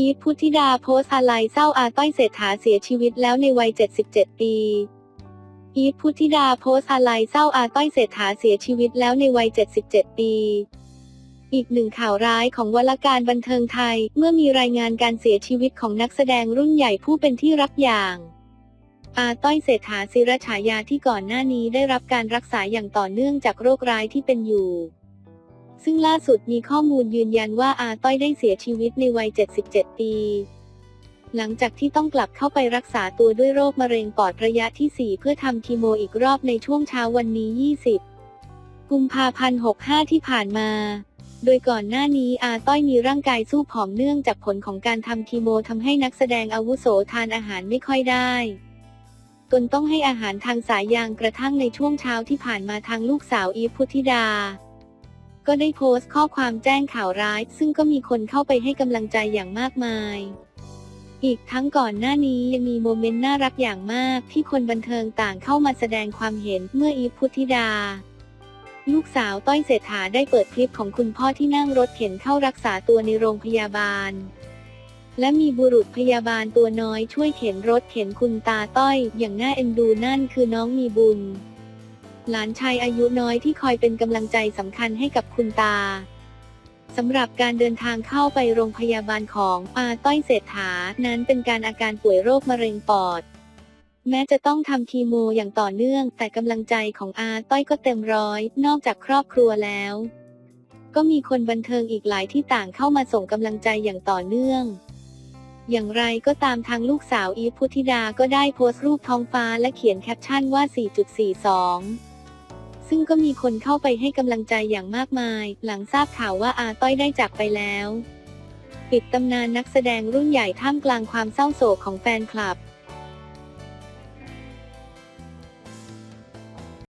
อีทพุทธิดาโพสอะไรเศร้าอาต้อยเศรษฐาเสียชีวิตแล้วในวัย 77 ปี อีทพุทธิดาโพสอะไรเศร้าอาต้อยเศรษฐาเสียชีวิตแล้วในวัย 77 ปี อีกหนึ่งข่าวร้ายของวลการบันเทิงไทย เมื่อมีรายงานการเสียชีวิตของนักแสดงรุ่นใหญ่ผู้เป็นที่รักอย่าง อาต้อยเศรษฐาศิรฉายาที่ก่อนหน้านี้ได้รับการรักษาอย่างต่อเนื่องจากโรคร้ายที่เป็นอยู่ ซึ่งล่าสุดมีข้อมูลยืนยันว่าอาต้อยได้เสียชีวิตในวัย 77 ปี หลังจากที่ต้องกลับเข้าไปรักษาตัวด้วยโรคมะเร็งปอดระยะที่ 4 เพื่อทำคีโมอีกรอบในช่วงเช้าวันนี้ 20 กุมภาพันธ์ 65 ที่ผ่านมา โดยก่อนหน้านี้อาต้อยมีร่างกายสู้ผอมเนื่องจากผลของการทำคีโมทำให้นักแสดงอาวุโสทานอาหารไม่ค่อยได้ตนต้องให้อาหารทางสายยางกระทั่งในช่วงเช้าที่ผ่านมาทางลูกสาวอีฟพุทธิดา ก็ได้โพสต์ข้อความแจ้งข่าวร้าย ซึ่งก็มีคนเข้าไปให้กำลังใจอย่างมากมาย อีกทั้งก่อนหน้านี้ยังมีโมเมนต์น่ารักอย่างมากที่คนบันเทิงต่างเข้ามาแสดงความเห็นเมื่ออีฟพุทธิดา ลูกสาวต้อยเศรษฐาได้เปิดคลิปของคุณพ่อที่นั่งรถเข็นเข้ารักษาตัวในโรงพยาบาลและมีบุรุษพยาบาลตัวน้อยช่วยเข็นรถเข็นคุณตาต้อย อย่างน่าเอ็นดูนั่นคือน้องมีบุญ หลานชายอายุน้อยที่คอยเป็นกำลังใจสำคัญให้กับคุณตาสำหรับการเดินทางเข้าไปโรงพยาบาลของอาต้อยเศรษฐา นั้นเป็นการอาการป่วยโรคมะเร็งปอด แม้จะต้องทำคีโมอย่างต่อเนื่อง แต่กำลังใจของอาต้อยก็เต็มร้อย นอกจากครอบครัวแล้ว ก็มีคนบันเทิงอีกหลายที่ต่างเข้ามาส่งกำลังใจอย่างต่อเนื่อง อย่างไรก็ตามทางลูกสาวอีฟพุทธิดาก็ได้โพสต์รูปท้องฟ้าและเขียนแคปชั่นว่า 4.42 ซึ่งก็มีคนเข้าไปให้กำลังใจอย่างมากมาย หลังทราบข่าวว่าอาต้อยได้จากไปแล้ว ปิดตำนานนักแสดงรุ่นใหญ่ท่ามกลางความเศร้าโศกของแฟนคลับ